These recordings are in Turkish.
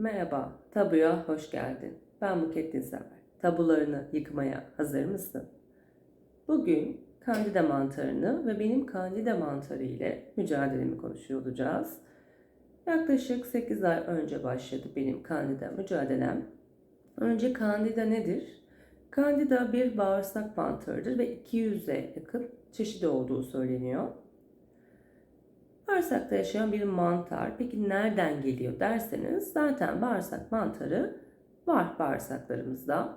Merhaba, tabuya hoş geldin. Ben Buket Dinsever. Tabularını yıkmaya hazır mısın? Bugün kandida mantarını ve benim kandida mantarı ile mücadelemi konuşuyor olacağız. Yaklaşık 8 ay önce başladı benim kandida mücadelem. Önce kandida nedir? Kandida bir bağırsak mantarıdır ve 200'e yakın çeşidi olduğu söyleniyor. Bağırsakta yaşayan bir mantar. Peki nereden geliyor derseniz zaten bağırsak mantarı var bağırsaklarımızda.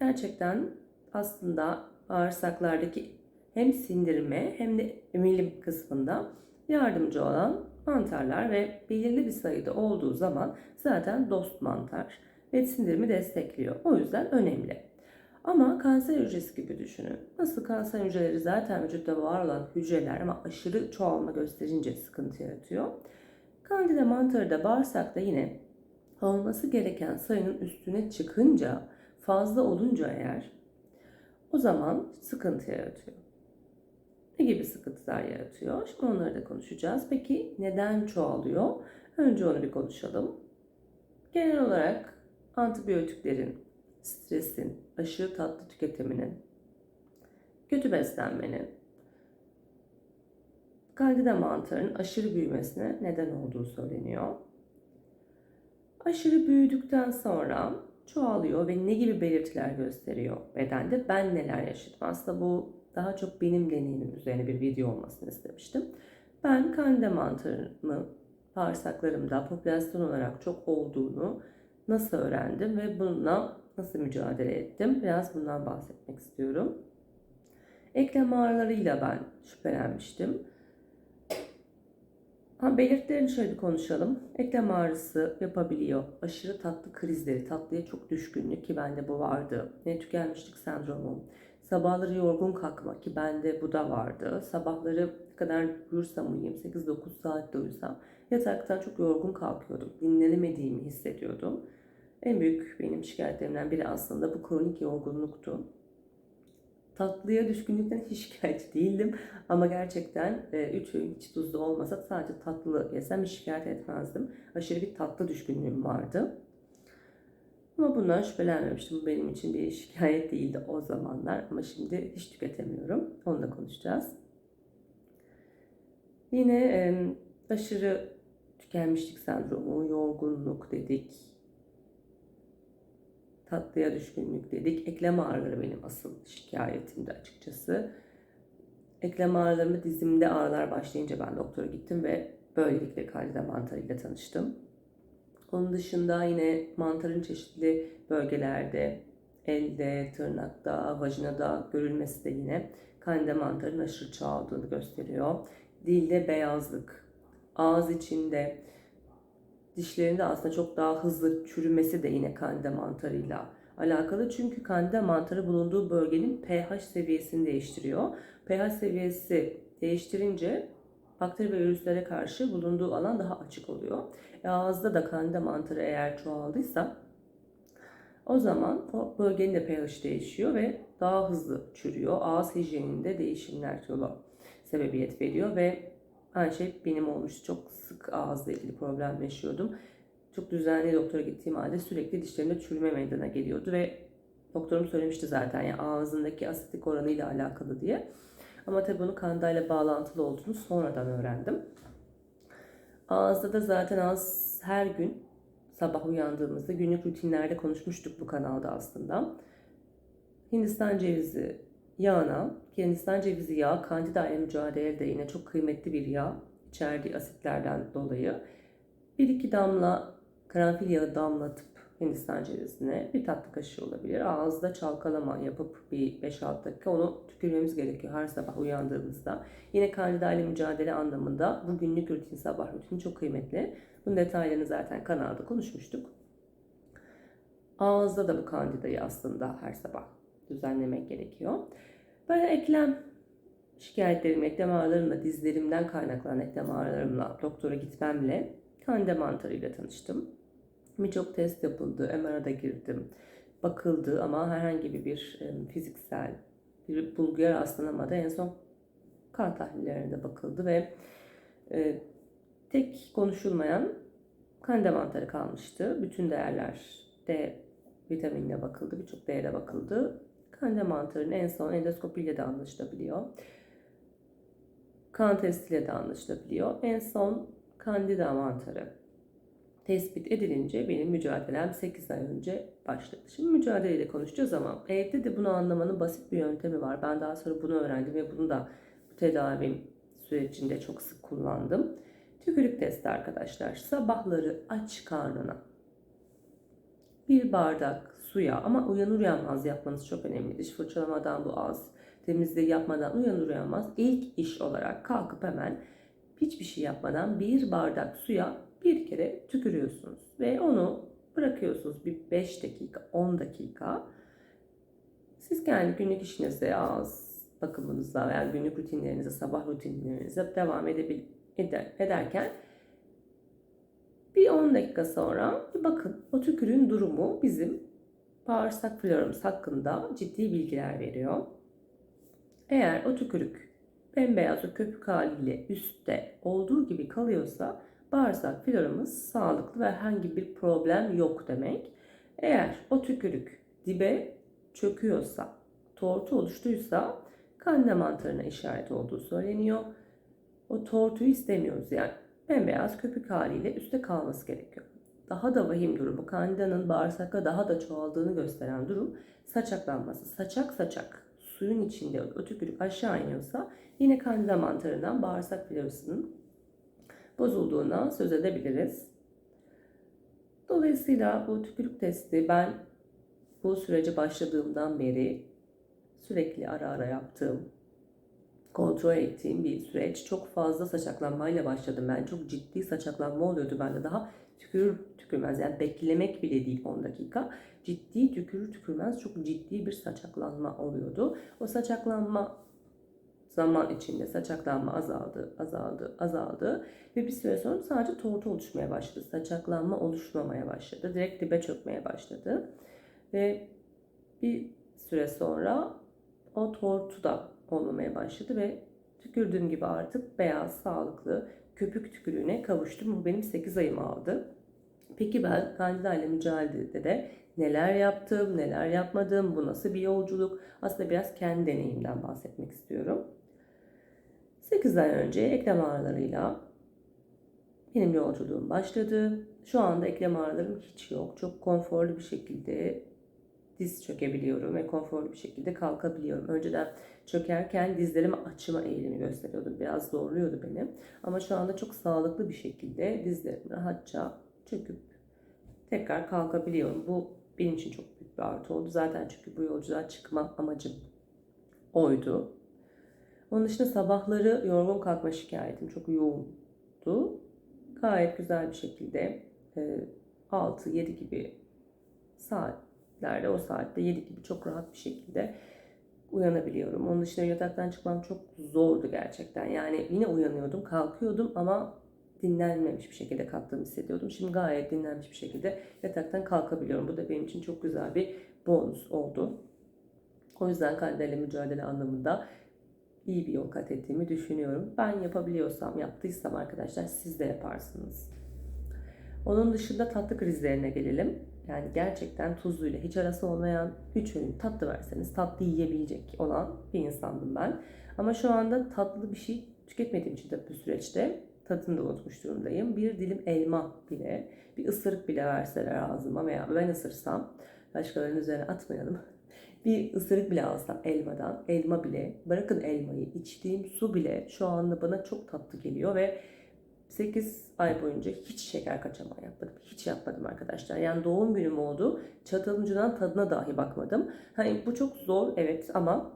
Gerçekten aslında bağırsaklardaki hem sindirime hem de emilim kısmında yardımcı olan mantarlar ve belirli bir sayıda olduğu zaman zaten dost mantar ve sindirimi destekliyor. O yüzden önemli. Ama kanser hücresi gibi düşünün. Nasıl kanser hücreleri zaten vücutta var olan hücreler ama aşırı çoğalma gösterince sıkıntı yaratıyor. Kandida mantarı da bağırsakta yine olması gereken sayının üstüne çıkınca, fazla olunca eğer o zaman sıkıntı yaratıyor. Ne gibi sıkıntılar yaratıyor? Şimdi onları da konuşacağız. Peki neden çoğalıyor? Önce onu bir konuşalım. Genel olarak antibiyotiklerin, stresin, aşırı tatlı tüketiminin, kötü beslenmenin, kandida mantarının aşırı büyümesine neden olduğu söyleniyor. Aşırı büyüdükten sonra çoğalıyor ve ne gibi belirtiler gösteriyor bedende? Ben neler yaşadım? Aslında bu daha çok benim deneyimim üzerine bir video olmasını istemiştim. Ben kandida mantarımı bağırsaklarımda popülasyon olarak çok olduğunu nasıl öğrendim ve bununla nasıl mücadele ettim? Biraz bundan bahsetmek istiyorum. Eklem ağrılarıyla ben şüphelenmiştim. Ha, belirtilerini şöyle bir konuşalım. Eklem ağrısı yapabiliyor. Aşırı tatlı krizleri, tatlıya çok düşkünlük ki bende bu vardı. Ne tükenmişlik sendromu. Sabahları yorgun kalkma ki bende bu da vardı. Sabahları ne kadar uyursam uyuyayım, 8-9 saat de uyusam yataktan çok yorgun kalkıyordum. Dinlenemediğimi hissediyordum. En büyük benim şikayetlerimden biri aslında bu kronik yorgunluktu. Tatlıya düşkünlükten hiç şikayetçi değildim. Ama gerçekten 3 e, öğün hiç tuzlu olmasa sadece tatlı yesem hiç şikayet etmezdim. Aşırı bir tatlı düşkünlüğüm vardı. Ama bundan şüphelenmemiştim. Bu benim için bir şikayet değildi o zamanlar. Ama şimdi hiç tüketemiyorum. Onu da konuşacağız. Yine e, aşırı tükenmişlik sendromu, yorgunluk dedik tatlıya düşkünlük dedik. Eklem ağrıları benim asıl şikayetimdi açıkçası. Eklem ağrılarımı dizimde ağrılar başlayınca ben doktora gittim ve böylelikle kandida mantarıyla tanıştım. Onun dışında yine mantarın çeşitli bölgelerde, elde, tırnakta, vajinada görülmesi de yine kandida mantarının aşırı çoğaldığını gösteriyor. Dilde beyazlık, ağız içinde, dişlerinde aslında çok daha hızlı çürümesi de yine kandida mantarıyla alakalı. Çünkü kandida mantarı bulunduğu bölgenin pH seviyesini değiştiriyor. pH seviyesi değiştirince bakteri ve virüslere karşı bulunduğu alan daha açık oluyor. E ağızda da kandida mantarı eğer çoğaldıysa o zaman o bölgenin de pH değişiyor ve daha hızlı çürüyor. Ağız hijyeninde değişimler yolu sebebiyet veriyor ve Aynı şey benim olmuştu. Çok sık ağızla ilgili problem yaşıyordum. Çok düzenli doktora gittiğim halde sürekli dişlerimde çürüme meydana geliyordu ve doktorum söylemişti zaten yani ağzındaki asitik oranıyla alakalı diye. Ama tabii bunun kandayla bağlantılı olduğunu sonradan öğrendim. Ağızda da zaten az her gün sabah uyandığımızda günlük rutinlerde konuşmuştuk bu kanalda aslında. Hindistan cevizi, yağına, Hindistan cevizi yağı kandida ile mücadelede yine çok kıymetli bir yağ içerdiği asitlerden dolayı. Bir iki damla karanfil yağı damlatıp Hindistan cevizine bir tatlı kaşığı olabilir. Ağızda çalkalama yapıp bir 5-6 dakika onu tükürmemiz gerekiyor her sabah uyandığımızda. Yine kandida ile mücadele anlamında bu günlük rutin sabah rutini çok kıymetli. Bunun detaylarını zaten kanalda konuşmuştuk. Ağızda da bu kandidayı aslında her sabah düzenlemek gerekiyor. Böyle eklem şikayetlerim, eklem ağrılarımla, dizlerimden kaynaklanan eklem ağrılarımla doktora gitmemle kandida mantarıyla tanıştım. Birçok test yapıldı, MR'da girdim, bakıldı ama herhangi bir fiziksel bir bulguya rastlanamadı. En son kan tahlillerine bakıldı ve e, tek konuşulmayan Kanda mantarı kalmıştı. Bütün değerler D vitaminine bakıldı. Birçok değere bakıldı. Kanda mantarının en son endoskopiyle de anlaşılabiliyor. Kan testiyle de anlaşılabiliyor. En son kandida mantarı tespit edilince benim mücadelem 8 ay önce başladı. Şimdi mücadeleyle konuşacağız ama evde de bunu anlamanın basit bir yöntemi var. Ben daha sonra bunu öğrendim ve bunu da bu tedavim sürecinde çok sık kullandım. Tükürük testi arkadaşlar. Sabahları aç karnına bir bardak suya ama uyanır uyanmaz yapmanız çok önemli. Diş fırçalamadan bu az. Temizliği yapmadan uyanır uyanmaz ilk iş olarak kalkıp hemen hiçbir şey yapmadan bir bardak suya bir kere tükürüyorsunuz ve onu bırakıyorsunuz bir 5 dakika 10 dakika. Siz kendi günlük işinize ağız bakımınıza veya günlük rutinlerinize sabah rutinlerinize devam edebil eder, ederken bir 10 dakika sonra bir bakın o tükürüğün durumu bizim bağırsak floramız hakkında ciddi bilgiler veriyor. Eğer o tükürük bembeyaz o köpük haliyle üstte olduğu gibi kalıyorsa bağırsak floramız sağlıklı ve herhangi bir problem yok demek. Eğer o tükürük dibe çöküyorsa, tortu oluştuysa kanda mantarına işaret olduğu söyleniyor. O tortuyu istemiyoruz yani bembeyaz köpük haliyle üstte kalması gerekiyor. Daha da vahim durumu kandanın bağırsakta daha da çoğaldığını gösteren durum saçaklanması. Saçak saçak suyun içinde o tükürük aşağı iniyorsa yine kandida mantarından bağırsak florasının bozulduğuna söz edebiliriz. Dolayısıyla bu tükürük testi ben bu sürece başladığımdan beri sürekli ara ara yaptığım, kontrol ettiğim bir süreç. Çok fazla saçaklanmayla başladım ben. Çok ciddi saçaklanma oluyordu bende daha tükürür tükürmez yani beklemek bile değil 10 dakika. Ciddi tükürür tükürmez çok ciddi bir saçaklanma oluyordu. O saçaklanma zaman içinde saçaklanma azaldı, azaldı, azaldı ve bir süre sonra sadece tortu oluşmaya başladı. Saçaklanma oluşmamaya başladı. Direkt dibe çökmeye başladı. Ve bir süre sonra o tortu da olmamaya başladı ve tükürdüğüm gibi artık beyaz, sağlıklı, köpük tükürüğüne kavuştum. Bu benim 8 ayımı aldı. Peki ben Kandida ile mücadelede de neler yaptım, neler yapmadım, bu nasıl bir yolculuk? Aslında biraz kendi deneyimden bahsetmek istiyorum. 8 ay önce eklem ağrılarıyla benim yolculuğum başladı. Şu anda eklem ağrılarım hiç yok. Çok konforlu bir şekilde diz çökebiliyorum ve konforlu bir şekilde kalkabiliyorum. Önceden çökerken dizlerimi açma eğilimi gösteriyordum. Biraz zorluyordu beni. Ama şu anda çok sağlıklı bir şekilde dizlerimi rahatça çöküp tekrar kalkabiliyorum. Bu benim için çok büyük bir artı oldu. Zaten çünkü bu yolculuğa çıkma amacım oydu. Onun dışında sabahları yorgun kalkma şikayetim çok yoğundu. Gayet güzel bir şekilde 6-7 e, gibi saatlerde o saatte 7 gibi çok rahat bir şekilde uyanabiliyorum. Onun dışında yataktan çıkmam çok zordu gerçekten. Yani yine uyanıyordum, kalkıyordum ama dinlenmemiş bir şekilde kalktığımı hissediyordum. Şimdi gayet dinlenmiş bir şekilde yataktan kalkabiliyorum. Bu da benim için çok güzel bir bonus oldu. O yüzden kandelle mücadele anlamında iyi bir yol kat ettiğimi düşünüyorum. Ben yapabiliyorsam, yaptıysam arkadaşlar siz de yaparsınız. Onun dışında tatlı krizlerine gelelim. Yani gerçekten tuzluyla hiç arası olmayan 3 öğün tatlı verseniz tatlı yiyebilecek olan bir insandım ben. Ama şu anda tatlı bir şey tüketmediğim için de bu süreçte tadını da unutmuş durumdayım. Bir dilim elma bile, bir ısırık bile verseler ağzıma veya ben ısırsam başkalarının üzerine atmayalım. Bir ısırık bile alsam elmadan, elma bile, bırakın elmayı, içtiğim su bile şu anda bana çok tatlı geliyor ve 8 ay boyunca hiç şeker kaçama yapmadım. Hiç yapmadım arkadaşlar. Yani doğum günüm oldu. Çatalın tadına dahi bakmadım. Hani bu çok zor evet ama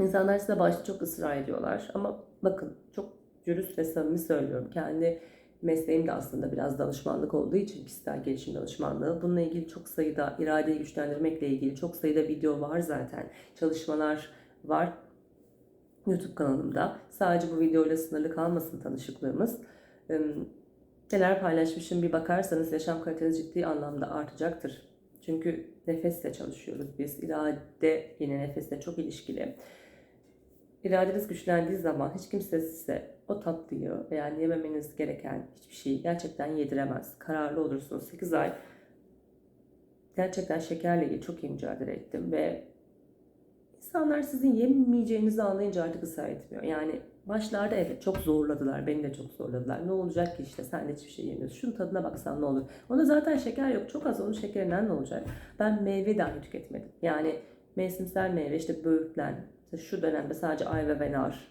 insanlar size başta çok ısrar ediyorlar. Ama bakın çok dürüst ve samimi söylüyorum. Kendi mesleğim de aslında biraz danışmanlık olduğu için kişisel gelişim danışmanlığı. Bununla ilgili çok sayıda iradeyi güçlendirmekle ilgili çok sayıda video var zaten. Çalışmalar var YouTube kanalımda. Sadece bu videoyla sınırlı kalmasın tanışıklığımız. Neler paylaşmışım bir bakarsanız yaşam kaliteniz ciddi anlamda artacaktır. Çünkü nefesle çalışıyoruz biz. İrade yine nefesle çok ilişkili. İradeniz güçlendiği zaman hiç kimse size o tatlıyı yani yememeniz gereken hiçbir şeyi gerçekten yediremez. Kararlı olursunuz. 8 ay gerçekten şekerle çok iyi mücadele ettim ve insanlar sizin yemeyeceğinizi anlayınca artık ısrar etmiyor. Yani başlarda evet çok zorladılar. Beni de çok zorladılar. Ne olacak ki işte sen hiçbir şey yemiyorsun. Şunun tadına baksan ne olur. Onda zaten şeker yok. Çok az onun şekerinden ne olacak? Ben meyve dahi tüketmedim. Yani mevsimsel meyve işte böğürtlen. Şu dönemde sadece ayva ve nar.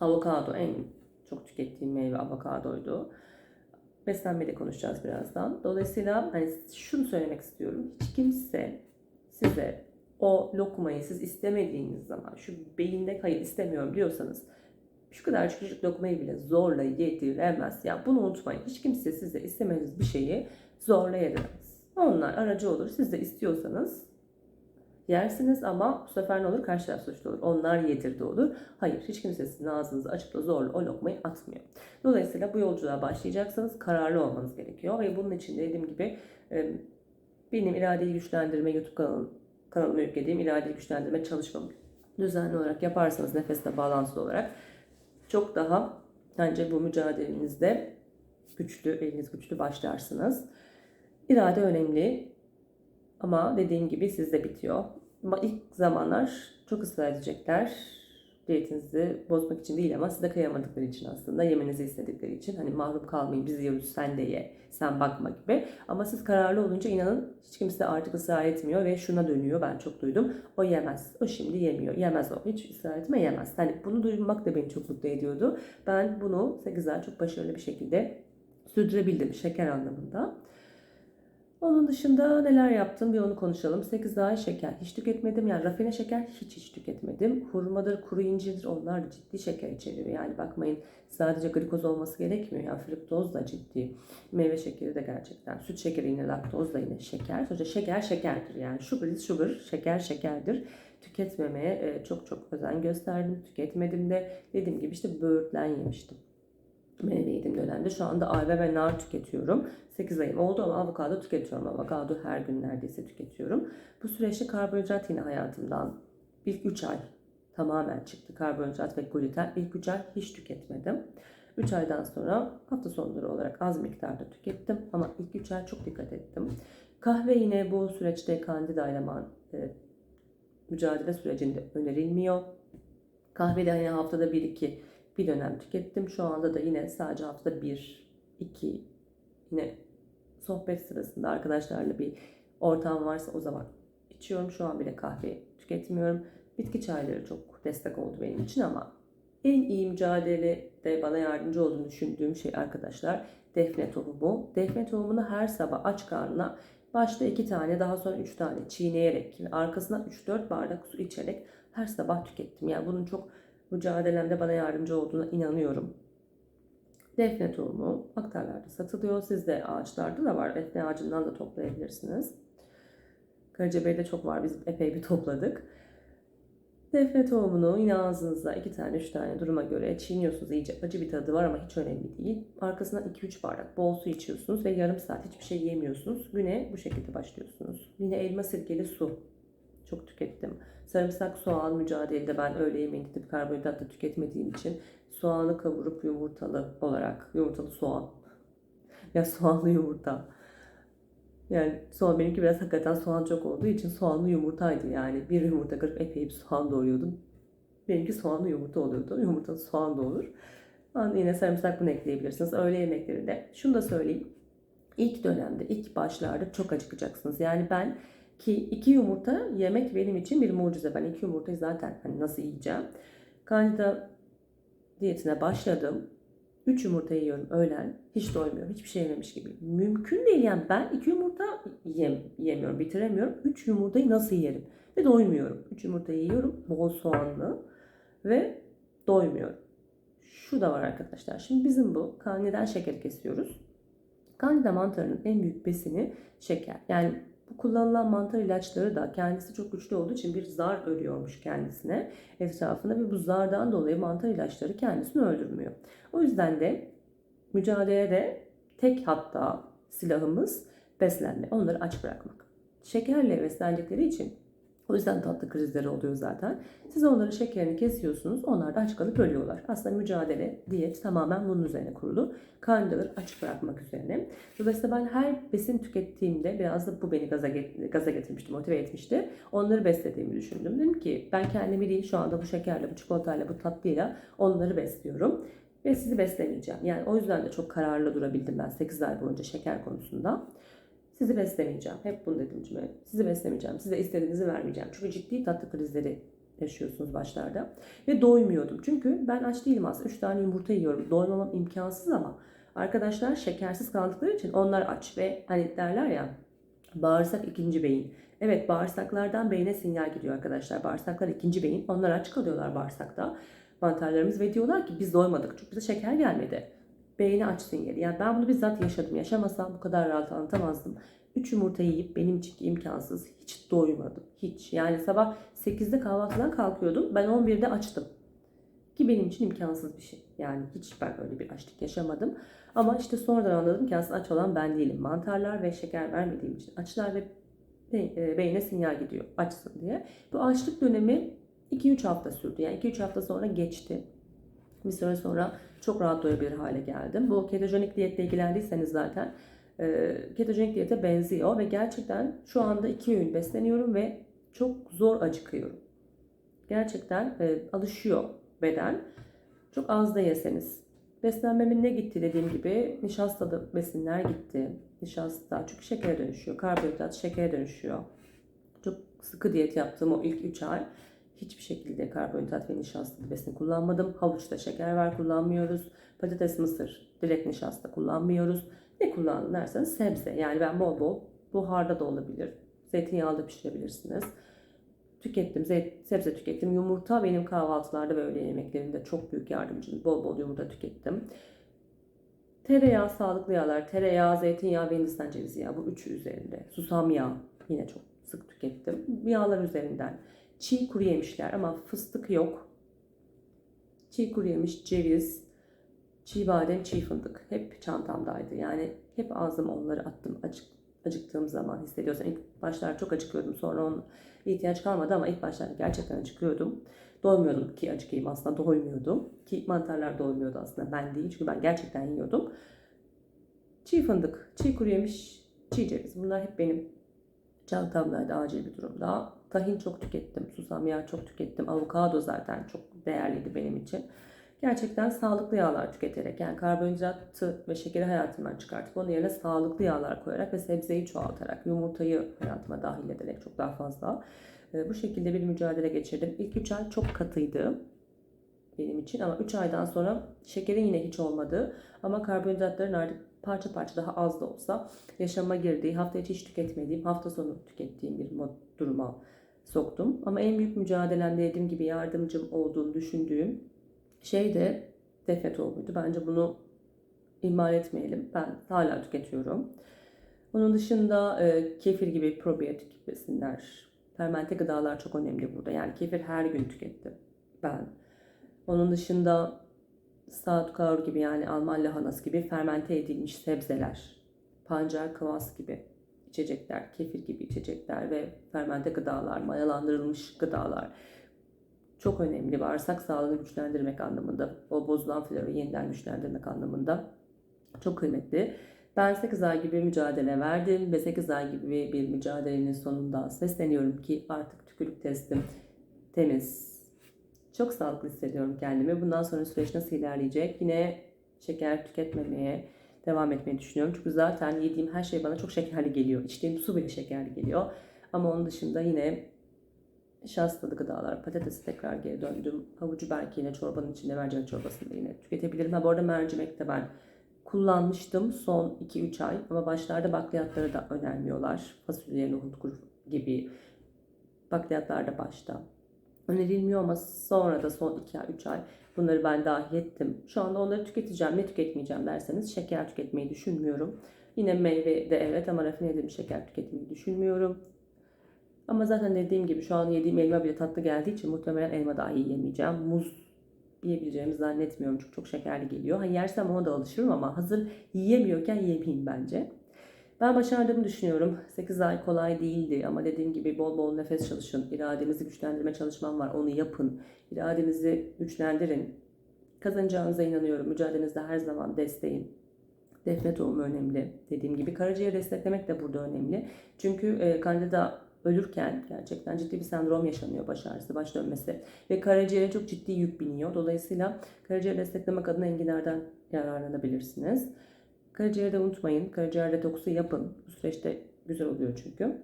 Avokado en çok tükettiğim meyve avokadoydu. Beslenmeyi de konuşacağız birazdan. Dolayısıyla hani şunu söylemek istiyorum. Hiç kimse size o lokmayı siz istemediğiniz zaman şu beyinde hayır istemiyorum diyorsanız şu kadar küçük lokmayı bile zorla yediremez. Ya bunu unutmayın. Hiç kimse size istemediğiniz bir şeyi zorla yediremez. Onlar aracı olur. Siz de istiyorsanız yersiniz ama bu sefer ne olur? Karşı taraf suçlu olur. Onlar yedirdi olur. Hayır hiç kimse sizin ağzınızı açıp da zorla o lokmayı atmıyor. Dolayısıyla bu yolculuğa başlayacaksanız kararlı olmanız gerekiyor. Ve bunun için de dediğim gibi benim iradeyi güçlendirme YouTube kanalım, kanalıma yüklediğim iradeyi güçlendirme çalışmamı düzenli olarak yaparsanız nefesle bağlantılı olarak çok daha bence bu mücadelenizde güçlü, eliniz güçlü başlarsınız. İrade önemli ama dediğim gibi sizde bitiyor. Ama ilk zamanlar çok ısrar edecekler. Diyetinizi bozmak için değil ama size kıyamadıkları için aslında yemenizi istedikleri için hani mahrum kalmayın biz yiyoruz sen de ye sen bakma gibi. Ama siz kararlı olunca inanın hiç kimse artık ısrar etmiyor ve şuna dönüyor ben çok duydum. O yemez. O şimdi yemiyor. Yemez o. Hiç ısrar etme yemez. Hani bunu duymak da beni çok mutlu ediyordu. Ben bunu 8 ay çok başarılı bir şekilde sürdürebildim şeker anlamında. Onun dışında neler yaptım bir onu konuşalım. 8 ay şeker hiç tüketmedim. Yani rafine şeker hiç hiç tüketmedim. Hurmadır, kuru incirdir onlar da ciddi şeker içeriyor. Yani bakmayın sadece glikoz olması gerekmiyor. Yani fruktoz da ciddi. Meyve şekeri de gerçekten. Süt şekeri yine laktoz da yine şeker. Sonuçta şeker şekerdir. Yani sugar is sugar. Şeker şekerdir. Tüketmemeye e, çok çok özen gösterdim. Tüketmedim de. Dediğim gibi işte böğürtlen yemiştim meyve yediğim dönemde. Şu anda ayva ve nar tüketiyorum. 8 ayım oldu ama avokado tüketiyorum. Avokado her gün neredeyse tüketiyorum. Bu süreçte karbonhidrat yine hayatımdan ilk 3 ay tamamen çıktı. Karbonhidrat ve gluten ilk 3 ay hiç tüketmedim. 3 aydan sonra hafta sonları olarak az miktarda tükettim ama ilk 3 ay çok dikkat ettim. Kahve yine bu süreçte kandida ile e, mücadele sürecinde önerilmiyor. Kahve de yine haftada 1-2 bir dönem tükettim. Şu anda da yine sadece haftada bir, iki yine sohbet sırasında arkadaşlarla bir ortam varsa o zaman içiyorum. Şu an bile kahve tüketmiyorum. Bitki çayları çok destek oldu benim için ama en iyi mücadele de bana yardımcı olduğunu düşündüğüm şey arkadaşlar defne tohumu. Defne tohumunu her sabah aç karnına başta iki tane daha sonra üç tane çiğneyerek arkasına 3-4 bardak su içerek her sabah tükettim. Yani bunun çok mücadelemde bana yardımcı olduğuna inanıyorum. Defne tohumu aktarlarda satılıyor. Sizde ağaçlarda da var. Defne ağacından da toplayabilirsiniz. Karacabey'de çok var. Biz epey bir topladık. Defne tohumunu yine ağzınızda iki tane, üç tane duruma göre çiğniyorsunuz. İyice acı bir tadı var ama hiç önemli değil. Arkasından 2-3 bardak bol su içiyorsunuz ve yarım saat hiçbir şey yemiyorsunuz. Güne bu şekilde başlıyorsunuz. Yine elma sirkeli su çok tükettim. Sarımsak soğan mücadelede ben öğle yemeğinde tip karbonhidrat da tüketmediğim için soğanı kavurup yumurtalı olarak yumurtalı soğan ya soğanlı yumurta yani soğan benimki biraz hakikaten soğan çok olduğu için soğanlı yumurtaydı yani bir yumurta kırıp epey bir soğan doğruyordum. Benimki soğanlı yumurta oluyordu. Yumurtalı soğan da olur. Yani yine sarımsak bunu ekleyebilirsiniz. Öğle yemeklerinde. Şunu da söyleyeyim. İlk dönemde, ilk başlarda çok acıkacaksınız. Yani ben ki iki yumurta yemek benim için bir mucize. Ben iki yumurtayı zaten hani nasıl yiyeceğim? Kandida diyetine başladım. Üç yumurta yiyorum öğlen. Hiç doymuyorum. Hiçbir şey yememiş gibi. Mümkün değil yani. Ben iki yumurta yem, yemiyorum. Bitiremiyorum. Üç yumurtayı nasıl yerim? Ve doymuyorum. Üç yumurta yiyorum. Bol soğanlı. Ve doymuyorum. Şu da var arkadaşlar. Şimdi bizim bu neden şeker kesiyoruz? Kandida mantarının en büyük besini şeker. Yani bu kullanılan mantar ilaçları da kendisi çok güçlü olduğu için bir zar örüyormuş kendisine etrafında ve bu zardan dolayı mantar ilaçları kendisini öldürmüyor. O yüzden de mücadelede tek hatta silahımız beslenme. Onları aç bırakmak. Şekerle beslendikleri için O yüzden tatlı krizleri oluyor zaten. Siz onların şekerini kesiyorsunuz. Onlar da aç kalıp ölüyorlar. Aslında mücadele, diyet tamamen bunun üzerine kurulu. Karnları açık bırakmak üzerine. Dolayısıyla ben her besin tükettiğimde biraz da bu beni gaza, gaza getirmişti, motive etmişti. Onları beslediğimi düşündüm. Dedim ki ben kendimi değil şu anda bu şekerle, bu çikolatayla, bu tatlıyla onları besliyorum. Ve sizi beslemeyeceğim. Yani o yüzden de çok kararlı durabildim ben 8 ay boyunca şeker konusunda. Sizi beslemeyeceğim. Hep bunu dedim cümle. Sizi beslemeyeceğim. Size istediğinizi vermeyeceğim. Çünkü ciddi tatlı krizleri yaşıyorsunuz başlarda. Ve doymuyordum. Çünkü ben aç değilim aslında. 3 tane yumurta yiyorum. Doymamam imkansız ama arkadaşlar şekersiz kaldıkları için onlar aç. Ve hani derler ya bağırsak ikinci beyin. Evet bağırsaklardan beyne sinyal gidiyor arkadaşlar. Bağırsaklar ikinci beyin. Onlar aç kalıyorlar bağırsakta. Mantarlarımız ve diyorlar ki biz doymadık. Çünkü bize şeker gelmedi beyni aç sinyali. Yani ben bunu bizzat yaşadım. Yaşamasam bu kadar rahat anlatamazdım. 3 yumurta yiyip benim için imkansız. Hiç doymadım. Hiç. Yani sabah 8'de kahvaltıdan kalkıyordum. Ben 11'de açtım. Ki benim için imkansız bir şey. Yani hiç ben öyle bir açlık yaşamadım. Ama işte sonradan anladım ki aslında aç olan ben değilim. Mantarlar ve şeker vermediğim için açlar ve e, beyne sinyal gidiyor açsın diye. Bu açlık dönemi 2-3 hafta sürdü. Yani 2-3 hafta sonra geçti. Bir süre sonra çok rahat doyabilir hale geldim. Bu ketojenik diyetle ilgilendiyseniz zaten e, ketojenik diyete benziyor ve gerçekten şu anda iki öğün besleniyorum ve çok zor acıkıyorum. Gerçekten e, alışıyor beden. Çok az da yeseniz. Beslenmemin ne gitti dediğim gibi nişastalı besinler gitti. Nişasta çünkü şekere dönüşüyor. Karbonhidrat şekere dönüşüyor. Çok sıkı diyet yaptığım o ilk 3 ay hiçbir şekilde karbonhidrat ve nişasta besin kullanmadım. Havuçta şeker var kullanmıyoruz. Patates, mısır direkt nişasta kullanmıyoruz. Ne kullandın derseniz sebze. Yani ben bol bol buharda da olabilir. Zeytinyağlı pişirebilirsiniz. Tükettim, sebze tükettim. Yumurta benim kahvaltılarda ve öğle yemeklerimde çok büyük yardımcım. Bol bol yumurta tükettim. Tereyağı, sağlıklı yağlar, tereyağı, zeytinyağı ve hindistan cevizi yağı bu üçü üzerinde. Susam yağı yine çok sık tükettim. Yağlar üzerinden çiğ kuru yemişler ama fıstık yok. Çiğ kuru yemiş, ceviz, çiğ badem, çiğ fındık hep çantamdaydı. Yani hep ağzıma onları attım acık, acıktığım zaman hissediyorsam. İlk başlar çok acıkıyordum sonra onun ihtiyaç kalmadı ama ilk başlarda gerçekten acıkıyordum. Doymuyordum ki acıkayım aslında doymuyordum. Ki mantarlar doymuyordu aslında ben değil çünkü ben gerçekten yiyordum. Çiğ fındık, çiğ kuru yemiş, çiğ ceviz bunlar hep benim çantamdaydı acil bir durumda. Tahin çok tükettim. Susam yağı çok tükettim. Avokado zaten çok değerliydi benim için. Gerçekten sağlıklı yağlar tüketerek yani karbonhidratı ve şekeri hayatımdan çıkartıp onun yerine sağlıklı yağlar koyarak ve sebzeyi çoğaltarak, yumurtayı hayatıma dahil ederek çok daha fazla e, bu şekilde bir mücadele geçirdim. İlk 3 ay çok katıydı benim için ama 3 aydan sonra şekerin yine hiç olmadığı ama karbonhidratların artık parça parça daha az da olsa yaşama girdiği, hafta içi hiç tüketmediğim, hafta sonu tükettiğim bir duruma soktum. Ama en büyük mücadelemde dediğim gibi yardımcım olduğunu düşündüğüm şey de defne tohumuydu. Bence bunu ihmal etmeyelim. Ben hala tüketiyorum. Onun dışında e, kefir gibi probiyotik besinler, fermente gıdalar çok önemli burada. Yani kefir her gün tükettim ben. Onun dışında saat kaur gibi yani Alman lahanası gibi fermente edilmiş sebzeler, pancar, kıvas gibi içecekler, kefir gibi içecekler ve fermente gıdalar, mayalandırılmış gıdalar çok önemli. Bağırsak sağlığını güçlendirmek anlamında, o bozulan florayı yeniden güçlendirmek anlamında çok kıymetli. Ben 8 ay gibi mücadele verdim ve 8 ay gibi bir mücadelenin sonunda sesleniyorum ki artık tükürük testim temiz. Çok sağlıklı hissediyorum kendimi. Bundan sonra süreç nasıl ilerleyecek? Yine şeker tüketmemeye, devam etmeyi düşünüyorum. Çünkü zaten yediğim her şey bana çok şekerli geliyor. İçtiğim su bile şekerli geliyor. Ama onun dışında yine şastalı gıdalar, patatesi tekrar geri döndüm. Havucu belki yine çorbanın içinde mercimek çorbasında yine tüketebilirim. Ha bu arada mercimek de ben kullanmıştım son 2-3 ay ama başlarda bakliyatları da önermiyorlar. Fasulye, nohut, gibi bakliyatlar da başta önerilmiyor ama sonra da son 2 ay 3 ay bunları ben dahil ettim. Şu anda onları tüketeceğim. Ne tüketmeyeceğim derseniz şeker tüketmeyi düşünmüyorum. Yine meyve de evet ama rafine edilmiş şeker tüketmeyi düşünmüyorum. Ama zaten dediğim gibi şu an yediğim elma bile tatlı geldiği için muhtemelen elma dahi yiyemeyeceğim. Muz yiyebileceğimi zannetmiyorum çünkü çok şekerli geliyor. Ha yersem ona da alışırım ama hazır yiyemiyorken yemeyeyim bence. Ben başardığımı düşünüyorum. 8 ay kolay değildi ama dediğim gibi bol bol nefes çalışın. İradenizi güçlendirme çalışmam var. Onu yapın. İradenizi güçlendirin. Kazanacağınıza inanıyorum. Mücadelenizde her zaman desteğim. Defne tohumu önemli. Dediğim gibi karaciğeri desteklemek de burada önemli. Çünkü e, kandida ölürken gerçekten ciddi bir sendrom yaşanıyor baş ağrısı, baş dönmesi ve karaciğere çok ciddi yük biniyor. Dolayısıyla karaciğeri desteklemek adına enginardan yararlanabilirsiniz. Karaciğeri de unutmayın. Karaciğer detoksu yapın. Bu süreçte güzel oluyor çünkü.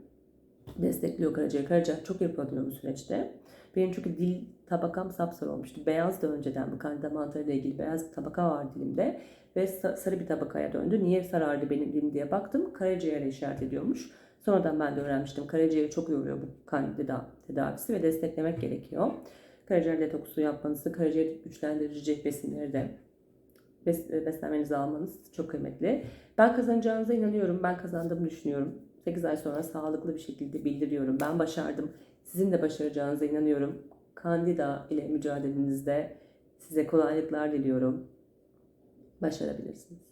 Destekliyor karaciğer. Karaciğer çok yapılıyor bu süreçte. Benim çünkü dil tabakam sapsarı olmuştu. Beyaz da önceden bu kandida mantarıyla ilgili beyaz bir tabaka var dilimde. Ve sa- sarı bir tabakaya döndü. Niye sarardı benim dilim diye baktım. Karaciğere işaret ediyormuş. Sonradan ben de öğrenmiştim. Karaciğeri çok yoruyor bu kandida tedavisi ve desteklemek gerekiyor. Karaciğer detoksu yapmanızı, karaciğer güçlendirici besinleri de bes- e, beslenmenizi almanız çok kıymetli. Ben kazanacağınıza inanıyorum. Ben kazandığımı düşünüyorum. 8 ay sonra sağlıklı bir şekilde bildiriyorum. Ben başardım. Sizin de başaracağınıza inanıyorum. Kandida ile mücadelenizde size kolaylıklar diliyorum. Başarabilirsiniz.